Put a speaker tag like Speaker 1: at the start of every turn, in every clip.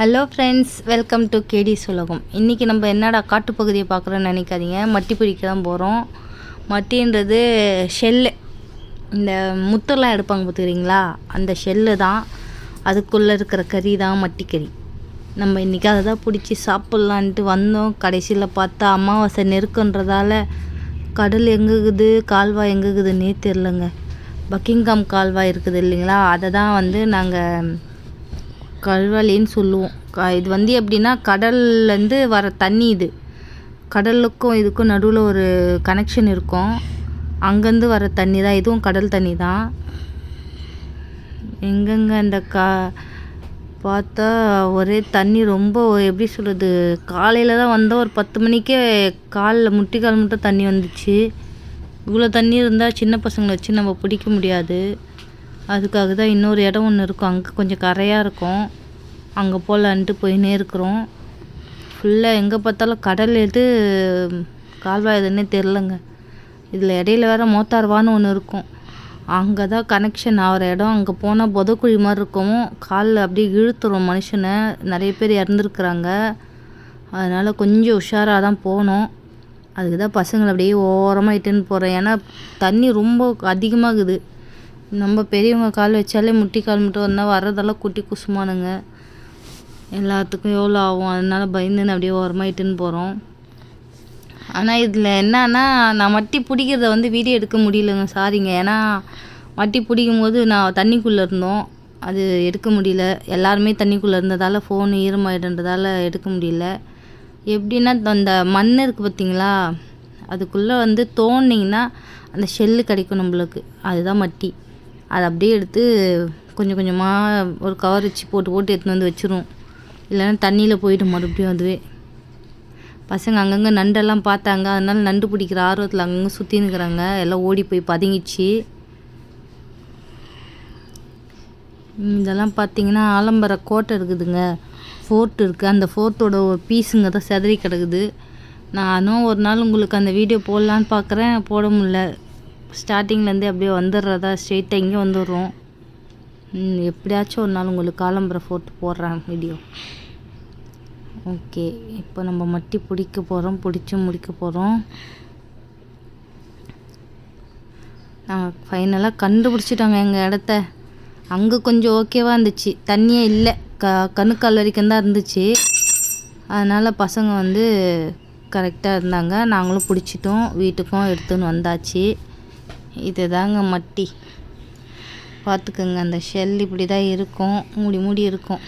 Speaker 1: Hello friends welcome to கேடி சுலகம் இன்றைக்கி நம்ம என்னடா காட்டுப்பகுதியை பார்க்குறோன்னு நினைக்காதீங்க. மட்டி பிடிக்க தான் போகிறோம் மட்டின்றது ஷெல்லு இந்த முத்தெல்லாம் எடுப்பாங்க பார்த்துக்கிறீங்களா? அந்த ஷெல்லு தான். அதுக்குள்ளே இருக்கிற கறி தான் மட்டிக்கறி. நம்ம இன்றைக்கி அதை தான் பிடிச்சி சாப்பிட்லான்ட்டு வந்தோம். கடைசியில் பார்த்தா அமாவாசை நெருக்கன்றதால கடல் எங்குக்குது கால்வாய் எங்குக்குதுன்னே தெரிலங்க. பக்கிங்காம் கால்வாய் இருக்குது இல்லைங்களா? அதை தான் வந்து நாங்கள் கல்வாலின்னு சொல்லுவோம். க- இது வந்து எப்படின்னா கடல்லேருந்து வர தண்ணி இது. கடலுக்கும் இதுக்கும் நடுவில் ஒரு கனெக்ஷன் இருக்கும். அங்கேருந்து வர தண்ணி தான் இதுவும் கடல் தண்ணி தான். எங்கெங்கே அந்த கா பார்த்தா ஒரே தண்ணி ரொம்ப எப்படி சொல்கிறது காலையில் தான் வந்தால் ஒரு பத்து மணிக்கே காலில் முட்டிக்கால் மட்டும் தண்ணி வந்துச்சு. இவ்வளோ தண்ணி இருந்தால் சின்ன பசங்களை வச்சு நம்ம பிடிக்க முடியாது. அதுக்காக தான் இன்னொரு இடம் ஒன்று இருக்கும். அங்கே கொஞ்சம் கரையாக இருக்கும். அங்கே போகலான்ட்டு போயின்னே இருக்கிறோம். ஃபுல்லாக எங்கே பார்த்தாலும் கடல் எது கால்வாய் எதுன்னே தெரிலங்க இதில் இடையில வேறு மோத்தார்வான்னு ஒன்று இருக்கும். அங்கே தான் கனெக்ஷன் ஆகிற இடம். அங்கே போனால் புதக்குழி மாதிரி இருக்கும். காலில் அப்படியே இழுத்துரும் மனுஷனை. நிறைய பேர் இறந்துருக்குறாங்க. அதனால் கொஞ்சம் உஷாராக தான் போகணும். அதுக்கு தான் பசங்களை அப்படியே ஓரமாக இட்டுன்னு போகிறேன் ஏன்னா தண்ணி ரொம்ப அதிகமாகுது. நம்ம பெரியவங்க கால் வச்சாலே முட்டி கால் மட்டும் வந்தால் வர்றதெல்லாம் குட்டி குசுமானுங்க. எல்லாத்துக்கும் எவ்வளோ ஆகும்? அதனால பயந்துன்னு அப்படியே ஓரமாக இட்டுன்னு போகிறோம் ஆனால் இதில் என்னன்னா நான் மட்டி பிடிக்கிறத வந்து வீடியோ எடுக்க முடியலங்க சாரிங்க. ஏன்னா மட்டி பிடிக்கும் போது நான் தண்ணிக்குள்ளே இருந்தோம். அது எடுக்க முடியல. எல்லாருமே தண்ணிக்குள்ளே இருந்ததால் ஃபோன் ஈரமாயிடுன்றதால எடுக்க முடியல. எப்படின்னா அந்த மண் இருக்குது பார்த்தீங்களா அதுக்குள்ளே வந்து தோண்டிங்கன்னா அந்த ஷெல்லு கிடைக்கும் நம்மளுக்கு. அதுதான் மட்டி. அதை அப்படியே எடுத்து கொஞ்சம் கொஞ்சமாக ஒரு கவர் வச்சு போட்டு போட்டு எடுத்துன்னு வந்து வச்சிரும். இல்லைன்னா தண்ணியில் போயிடும் மறுபடியும் அதுவே. பசங்க அங்கங்கே நண்டெல்லாம் பார்த்தாங்க. அதனால நண்டு பிடிக்கிற ஆர்வத்தில் அங்கங்கே சுற்றினுக்கிறாங்க எல்லாம் ஓடி போய் பதுங்கிச்சு. இதெல்லாம் பார்த்தீங்கன்னா ஆலம்பர கோட்டை இருக்குதுங்க. ஃபோர்ட் இருக்குது அந்த ஃபோர்ட்டோட ஒரு பீஸுங்க தான் செதறி கிடக்குது. நானும் ஒரு நாள் உங்களுக்கு அந்த வீடியோ போடலான்னு பார்க்குறேன். போட முடியல. ஸ்டார்டிங்லேருந்து அப்படியே வந்துடுறதா ஸ்ட்ரெயிட்டாக இங்கே வந்துடுறோம். எப்படியாச்சும் ஒரு நாள் உங்களுக்கு காலம்பரை ஃபோர்ட் போடுறேன் வீடியோ ஓகே இப்போ நம்ம மட்டி பிடிக்க போகிறோம் பிடிச்சி முடிக்க போகிறோம் நாங்கள் ஃபைனலாக கண்டுபிடிச்சிட்டோங்க எங்கள் இடத்த. அங்கே கொஞ்சம் ஓகேவாக இருந்துச்சு. தண்ணியே இல்லை. க கணுக்கால் வரைக்கும் தான் இருந்துச்சு. அதனால் பசங்க வந்து கரெக்டாக இருந்தாங்க. நாங்களும் பிடிச்சிட்டோம். வீட்டுக்கும் எடுத்துன்னு வந்தாச்சு. இதுதாங்க மட்டி. பார்த்துக்குங்க அந்த ஷெல் இப்படி தான் இருக்கும். மூடி மூடி இருக்கும்.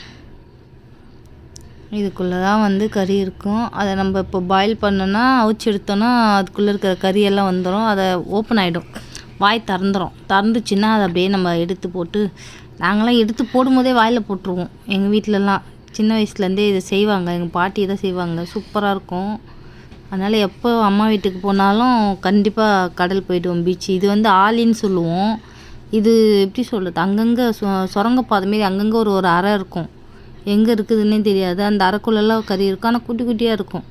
Speaker 1: இதுக்குள்ளே தான் வந்து கறி இருக்கும். அதை நம்ம இப்போ பாயில் பண்ணோன்னா அவிச்சு எடுத்தோன்னா அதுக்குள்ளே இருக்கிற கறியெல்லாம் வந்துடும் அதை ஓப்பன் ஆகிடும் வாய் திறந்துடும் திறந்துச்சுன்னா அதை அப்படியே நம்ம எடுத்து போட்டு நாங்களாம் எடுத்து போடும்போதே வாயில் போட்டுருவோம். எங்கள் வீட்டிலலாம் சின்ன வயசுலேருந்தே இதை செய்வாங்க. எங்கள் பாட்டி தான் செய்வாங்க. சூப்பராக இருக்கும். அதனால் எப்போ அம்மா வீட்டுக்கு போனாலும் கண்டிப்பாக கடல் போயிடுவோம் பீச் இது வந்து ஆலின்னு சொல்லுவோம். இது எப்படி சொல்கிறது அங்கங்கே சொ சுரங்கப்பாதை மாரி அங்கங்கே ஒரு ஒரு அறை இருக்கும். எங்கே இருக்குதுன்னே தெரியாது. அந்த அறைக்குள்ளெல்லாம் கறி இருக்கும். ஆனால் குட்டி குட்டியாக இருக்கும்.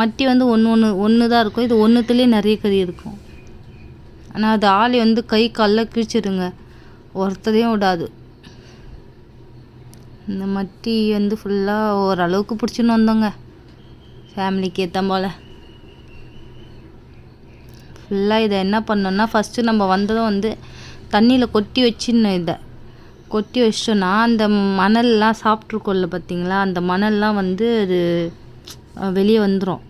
Speaker 1: மட்டி வந்து ஒன்று ஒன்று ஒன்று தான் இருக்கும். இது ஒன்றுத்துலேயே நிறைய கறி இருக்கும். ஆனால் அது ஆளி வந்து கை காலில் கிழிச்சிடுங்க ஒருத்தரையும் விடாது. இந்த மட்டி வந்து ஃபுல்லாக ஓரளவுக்கு பிடிச்சின்னு வந்தோங்க. ஃபேமிலிக்கு ஏற்ற போல். ஃபுல்லாக இதை என்ன பண்ணோன்னா ஃபஸ்ட்டு நம்ம வந்ததும் வந்து தண்ணியில் கொட்டி வச்சிடணும் இதை. கொட்டி வச்சிட்டோன்னா அந்த மணல்லாம் சாப்பிட்ருக்கோல்ல பார்த்தீங்களா அந்த மணல்லாம் வந்து அது வெளியே வந்துடும்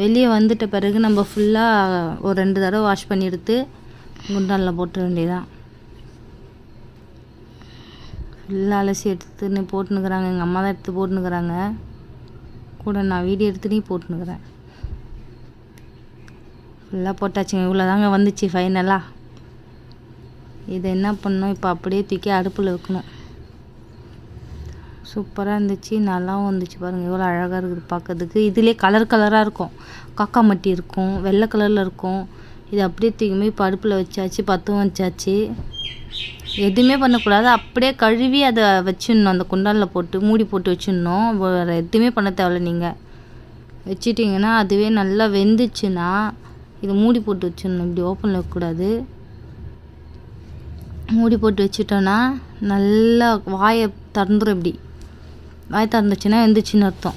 Speaker 1: வெளியே வந்துட்ட பிறகு நம்ம ஃபுல்லாக ஒரு ரெண்டு தடவை வாஷ் பண்ணி எடுத்து குண்டானில் போட்டுற வேண்டியதான் ஃபுல்லாக அலசி எடுத்துன்னு போட்டுன்னுக்குறாங்க. எங்கள் அம்மா தான் எடுத்து போட்டுன்னுக்குறாங்க. கூட நான் வீடியோ எடுத்து போட்டுனுக்குறேன். ஃபுல்லாக போட்டாச்சுங்க. இவ்வளோ தாங்க வந்துச்சு ஃபைனலாக இதை என்ன பண்ணோம் இப்போ அப்படியே தூக்கி அடுப்பில் வைக்கணும். சூப்பராக இருந்துச்சு. நல்லாவும் வந்துச்சு பாருங்கள் எவ்வளோ அழகாக இருக்குது பார்க்கறதுக்கு இதுலேயே கலர் கலராக இருக்கும். காக்கா மட்டி இருக்கும். வெள்ளை கலரில் இருக்கும். இது அப்படியே தூக்கி போய் இப்போ அடுப்பில் வச்சாச்சு. பத்தும் வச்சாச்சு. எதுவுமே பண்ணக்கூடாது. அப்படியே கழுவி அதை வச்சிடணும். அந்த குண்டானில் போட்டு மூடி போட்டு வச்சிடணும். வேறு எதுவுமே பண்ண தேவையில்ல நீங்கள் வச்சிட்டிங்கன்னா அதுவே நல்லா வெந்துச்சுன்னா இதை மூடி போட்டு வச்சிடணும். இப்படி ஓப்பனில் வைக்கக்கூடாது. மூடி போட்டு வச்சிட்டோன்னா நல்லா வாயை திறந்துரும் இப்படி. வாய் திறந்துச்சுன்னா வெந்துச்சுன்னு அர்த்தம்.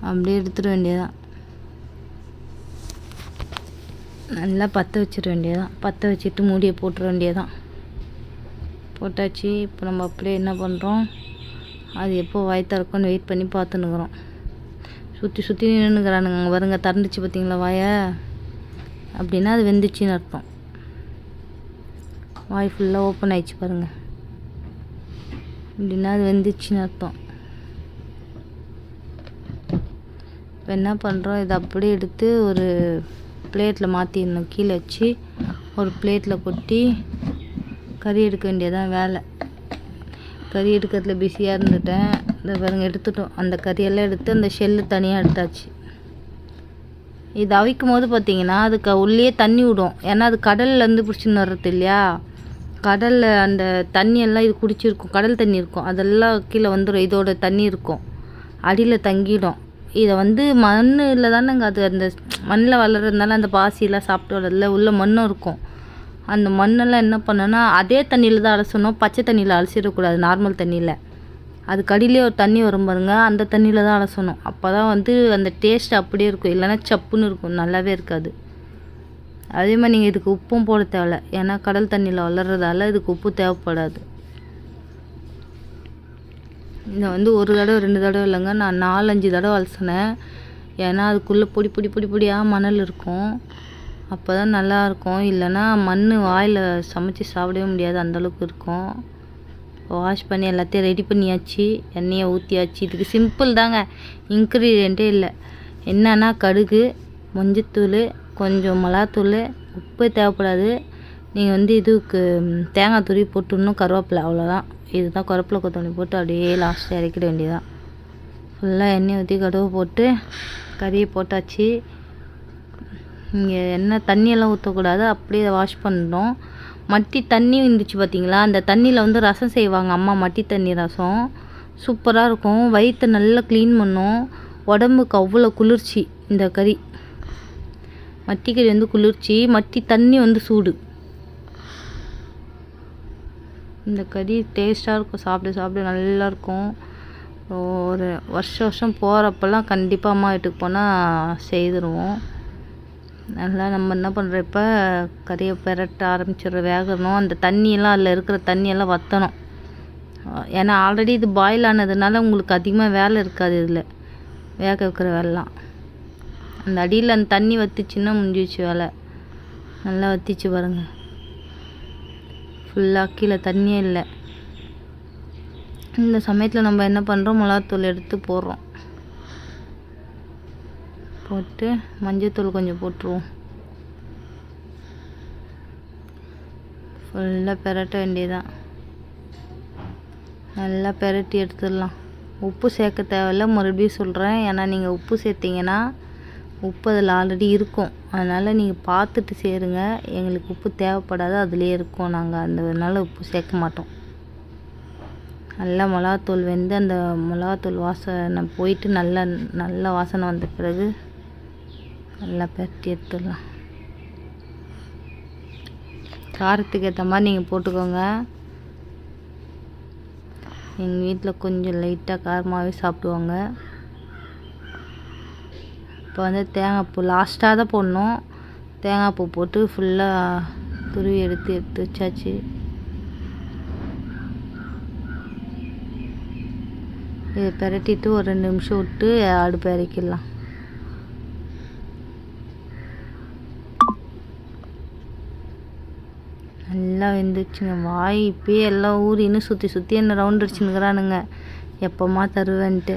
Speaker 1: அப்படியே எடுத்துட வேண்டியதான் நல்லா பற்ற வச்சிட வேண்டியதான் பற்ற வச்சுட்டு மூடியை போட்டுற வேண்டியதான் போட்டாச்சு இப்போ நம்ம அப்படியே என்ன பண்ணுறோம் அது எப்போ வாய் திறக்கும்னு வெயிட் பண்ணி பார்த்துன்னுக்குறோம். சுற்றி சுற்றி நின்றுக்கிறானுங்க அங்கே வருங்க திறந்துச்சு பார்த்தீங்களா வாயை? அப்படின்னா அது வெந்துச்சுன்னு அர்த்தம். வாய் ஃபுல்லாக ஓப்பன் ஆயிடுச்சு பாருங்கள் அப்படின்னா அது வெந்துச்சுன்னு அர்த்தம். இப்போ என்ன பண்ணுறோம் இதை அப்படியே எடுத்து ஒரு பிளேட்டில் மாற்றிடணும் கீழே வச்சு ஒரு பிளேட்டில் கொட்டி கறி எடுக்க வேண்டியதான் வேலை. கறி எடுக்கிறதுல பிஸியாக இருந்துட்டேன். இந்த பாருங்க எடுத்துட்டோம். அந்த கறியெல்லாம் எடுத்து அந்த ஷெல்லு தனியாக எடுத்தாச்சு. இது அவிக்கும் போது பார்த்திங்கன்னா அதுக்கு உள்ளே தண்ணி விடும். ஏன்னா அது கடல்லேருந்து பிடிச்சின்னு வர்றது இல்லையா? கடலில் அந்த தண்ணியெல்லாம் இது குடிச்சிருக்கும். கடல் தண்ணி இருக்கும். அதெல்லாம் கீழே வந்துடும் இதோட தண்ணி இருக்கும். அடியில் தங்கிடும். இதை வந்து மண்ணில் தானேங்க அது அந்த மண்ணில் வளர்கிறதுனால அந்த பாசியெல்லாம் சாப்பிட்டு வளரல உள்ள மண்ணும் இருக்கும். அந்த மண்ணெல்லாம் என்ன பண்ணோன்னா அதே தண்ணியில் தான் அலசணும். பச்சை தண்ணியில் அலசிடக்கூடாது நார்மல் தண்ணியில். அதுக்கு அடியிலே ஒரு தண்ணி வரும் பாருங்க அந்த தண்ணியில் தான் அலசணும். அப்போ தான் வந்து அந்த டேஸ்ட் அப்படியே இருக்கும். இல்லைன்னா சப்புன்னு இருக்கும். நல்லாவே இருக்காது. அதே மாதிரி நீங்கள் இதுக்கு உப்பும் போட தேவையில்ல. ஏன்னா கடல் தண்ணியில் வளர்கிறதால இதுக்கு உப்பு தேவைப்படாது. இதை வந்து ஒரு தடவை ரெண்டு தடவை இல்லைங்க. நான் நாலஞ்சு தடவை அலசினேன். ஏன்னா அதுக்குள்ளே பொடி பொடி பொடி பொடியாக மணல் இருக்கும். அப்போ தான் நல்லாயிருக்கும் இல்லைன்னா மண் வாயில் சமைச்சி சாப்பிடவே முடியாது. அந்தளவுக்கு இருக்கும். வாஷ் பண்ணி எல்லாத்தையும் ரெடி பண்ணியாச்சு. எண்ணெயை ஊற்றியாச்சு இதுக்கு சிம்பிள் தாங்க. இன்க்ரீடியண்ட்டே இல்லை. என்னன்னா கடுகு மஞ்சத்தூள் கொஞ்சம் மிளகாத்தூள் உப்பு தேவைப்படாது. நீங்கள் வந்து இதுக்கு தேங்காய் துருவி போட்டுடணும் கருவேப்பிலை அவ்வளோதான் இதுதான் கருவேப்பிலை கொத்தமல்லி போட்டு அப்படியே லாஸ்ட்டாக இறக்கிட வேண்டியதான் ஃபுல்லாக எண்ணெய் ஊற்றி கடுகு போட்டு கறியை போட்டாச்சு. இங்கே எண்ணெய் தண்ணியெல்லாம் ஊற்றக்கூடாது அப்படியே வாஷ் பண்ணணும். மட்டி தண்ணி இருந்துச்சு பார்த்தீங்களா அந்த தண்ணியில் வந்து ரசம் செய்வாங்க அம்மா மட்டி தண்ணி ரசம். சூப்பராக இருக்கும். வயிற்றை நல்லா க்ளீன் பண்ணும். உடம்புக்கு அவ்வளோ குளிர்ச்சி இந்த கறி. மட்டி கறி வந்து குளிர்ச்சி. மட்டி தண்ணி வந்து சூடு. இந்த கறி டேஸ்ட்டாக இருக்கும். சாப்பிட சாப்பிட நல்லாயிருக்கும் ஒரு வருஷம் வருஷம் போகிறப்பெல்லாம் கண்டிப்பாக அம்மா வீட்டுக்கு போனால் செய்திருவோம். நல்லா நம்ம என்ன பண்ணுறோம் இப்போ கறியை பெரட்ட ஆரம்பிச்சிடுறோம். வேகணும். அந்த தண்ணியெல்லாம் அதில் இருக்கிற தண்ணியெல்லாம் வற்றணும் ஏன்னா ஆல்ரெடி இது பாயில் ஆனதுனால உங்களுக்கு அதிகமாக வேலை இருக்காது இதில். வேக வைக்கிற வேலைலாம். அந்த அடியில் அந்த தண்ணி வற்றிச்சின்னா முடிஞ்சிச்சு வேலை. நல்லா வற்றிச்சு பாருங்கள் ஃபுல்லாக கீழே தண்ணியே இல்லை. இந்த சமயத்தில் நம்ம என்ன பண்ணுறோம் மிளகாத்தூள் எடுத்து போடுறோம். போட்டு மஞ்சத்தூள் கொஞ்சம் போட்டுருவோம். ஃபுல்லாக பெரட்ட வேண்டியதான் நல்லா பெரட்டி எடுத்துடலாம். உப்பு சேர்க்க தேவையில்ல. மறுபடியும் சொல்கிறேன் ஏன்னா நீங்கள் உப்பு சேர்த்திங்கன்னா உப்பு அதில் ஆல்ரெடி இருக்கும். அதனால் நீங்கள் பார்த்துட்டு சேருங்க. எங்களுக்கு உப்பு தேவைப்படாது. அதுலேயே இருக்கும். நாங்கள் அந்த அதனால உப்பு சேர்க்க மாட்டோம். நல்லா மிளகாத்தூள் வெந்து அந்த மிளகாத்தூள் வாசனை போயிட்டு நல்லா நல்ல வாசனை வந்த பிறகு நல்லா பெரட்டி எடுத்துடலாம். காரத்துக்கு ஏற்ற மாதிரி நீங்கள் போட்டுக்கோங்க. எங்கள் வீட்டில் கொஞ்சம் லைட்டாக காரமாகவே சாப்பிடுவாங்க. இப்போ வந்து தேங்காய் பூ லாஸ்ட்டாக தான் போடணும். தேங்காய்ப்பூ போட்டு ஃபுல்லாக துருவி எடுத்து எடுத்து வச்சாச்சு. இதை பெரட்டிட்டு ஒரு ரெண்டு நிமிஷம் விட்டு அடுப்பு இறக்கிடலாம் நல்லா வெந்துச்சுங்க வாய் இப்பயே எல்லாம் ஊறின்னு சுற்றி சுற்றி என்ன ரவுண்ட் அடிச்சுன்னுக்குறானுங்க எப்போம்மா தருவேன்ட்டு.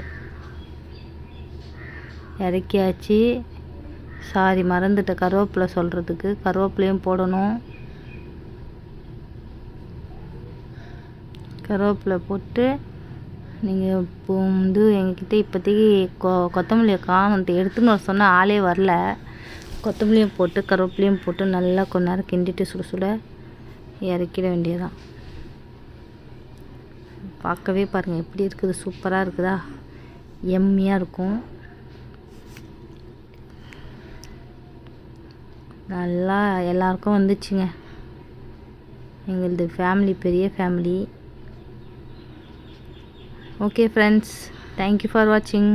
Speaker 1: இறக்கியாச்சு. சாரி மறந்துட்டேன் கருவேப்பிலை சொல்கிறதுக்கு கருவேப்பிலையும் போடணும். கருவேப்பிலை போட்டு நீங்கள் இப்போ வந்து எங்ககிட்ட இப்போதைக்கு கொ கொத்தமல்லியை காணும் எடுத்துன்னு வர சொன்னால் ஆளே வரல. கொத்தமல்லியும் போட்டு கருவேப்பிலையும் போட்டு நல்லா கொஞ்ச நேரம் கிண்டிட்டு சுட சுட இறக்கிட வேண்டியதான் பார்க்கவே பாருங்கள் எப்படி இருக்குது? சூப்பராக இருக்குதா? எம்மியாக இருக்கும். நல்லா எல்லாருக்கும் வந்துச்சுங்க. எங்களது ஃபேமிலி பெரிய family okay friends thank you for வாட்சிங்